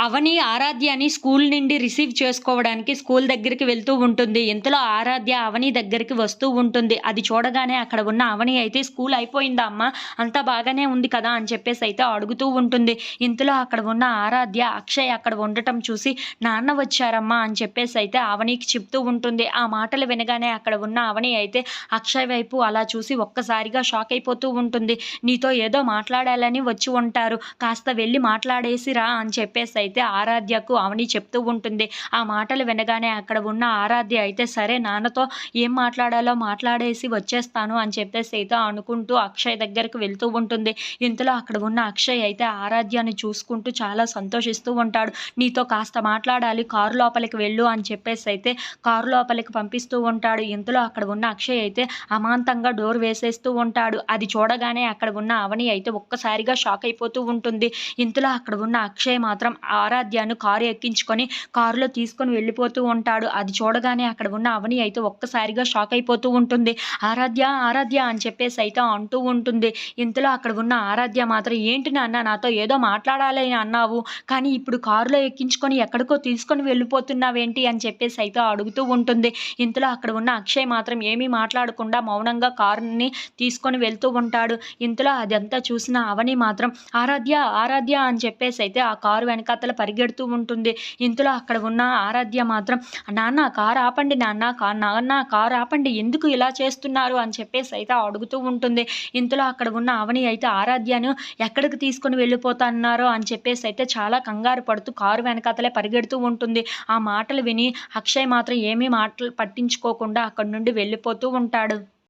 అవని ఆరాధ్యని స్కూల్ నుండి రిసీవ్ చేసుకోవడానికి స్కూల్ దగ్గరికి వెళ్తూ ఉంటుంది. ఇంతలో ఆరాధ్య అవని దగ్గరికి వస్తూ ఉంటుంది. అది చూడగానే అక్కడ ఉన్న అవని అయితే స్కూల్ అయిపోయిందా అమ్మ? అంతా బాగానే ఉంది కదా? అని చెప్పేసి అయితే అడుగుతూ ఉంటుంది. ఇంతలో అక్కడ ఉన్న ఆరాధ్య అక్షయ్ అక్కడ ఉండటం చూసి నాన్న వచ్చారమ్మా అని చెప్పేసి అయితే అవనికి చెప్తూ ఉంటుంది. ఆ మాటలు వినగానే అక్కడ ఉన్న అవని అయితే అక్షయ్ వైపు అలా చూసి ఒక్కసారిగా షాక్ అయిపోతూ ఉంటుంది. నీతో ఏదో మాట్లాడాలని వచ్చి ఉంటారు. కాస్త వెళ్ళి మాట్లాడేసి రా అని చెప్పేసి అయితే ఆరాధ్యకు అవని చెప్తూ ఉంటుంది. ఆ మాటలు వినగానే అక్కడ ఉన్న ఆరాధ్య అయితే సరే నాన్నతో ఏం మాట్లాడాలో మాట్లాడేసి వచ్చేస్తాను అని చెప్పేసి అయితే అనుకుంటూ అక్షయ్ దగ్గరకు వెళ్తూ ఉంటుంది. ఇంతలో అక్కడ ఉన్న అక్షయ్ అయితే ఆరాధ్యాన్ని చూసుకుంటూ చాలా సంతోషిస్తూ ఉంటాడు. నీతో కాస్త మాట్లాడాలి కారు లోపలికి వెళ్ళు అని చెప్పేసి అయితే కారు లోపలికి పంపిస్తూ ఉంటాడు. ఇంతలో అక్కడ ఉన్న అక్షయ్ అయితే అమాంతంగా డోర్ వేసేస్తూ ఉంటాడు. అది చూడగానే అక్కడ ఉన్న అవని అయితే ఒక్కసారిగా షాక్ అయిపోతూ ఉంటుంది. ఇంతలో అక్కడ ఉన్న అక్షయ్ మాత్రం ఆరాధ్యను కారు ఎక్కించుకొని కారులో తీసుకొని వెళ్ళిపోతూ ఉంటాడు. అది చూడగానే అక్కడ ఉన్న అవని అయితే ఒక్కసారిగా షాక్ అయిపోతూ ఉంటుంది. ఆరాధ్య ఆరాధ్య అని చెప్పేసి అయితే అంటూ ఉంటుంది. ఇంతలో అక్కడ ఉన్న ఆరాధ్య మాత్రం ఏంటి నాన్న నాతో ఏదో మాట్లాడాలి అన్నావు. కానీ ఇప్పుడు కారులో ఎక్కించుకొని ఎక్కడికో తీసుకొని వెళ్ళిపోతున్నావేంటి? అని చెప్పేసి అయితే అడుగుతూ ఉంటుంది. ఇంతలో అక్కడ ఉన్న అక్షయ్ మాత్రం ఏమీ మాట్లాడకుండా మౌనంగా కారుని తీసుకొని వెళ్తూ ఉంటాడు. ఇంతలో అదంతా చూసిన అవని మాత్రం ఆరాధ్య ఆరాధ్య అని చెప్పేసి అయితే ఆ కారు వెనక వెనకాతల పరిగెడుతూ ఉంటుంది. ఇంతలో అక్కడ ఉన్న ఆరాధ్య మాత్రం నాన్న కారు ఆపండి నాన్న కా నాన్న కారు ఆపండి ఎందుకు ఇలా చేస్తున్నారు? అని చెప్పేసి అయితే అడుగుతూ ఉంటుంది. ఇంతలో అక్కడ ఉన్న అవని అయితే ఆరాధ్యను ఎక్కడికి తీసుకొని వెళ్ళిపోతున్నారో? అని చెప్పేసి అయితే చాలా కంగారు పడుతూ కారు వెనకాతలే పరిగెడుతూ ఉంటుంది. ఆ మాటలు విని అక్షయ్ మాత్రం ఏమీ మాటలు పట్టించుకోకుండా అక్కడి నుండి వెళ్ళిపోతూ ఉంటాడు.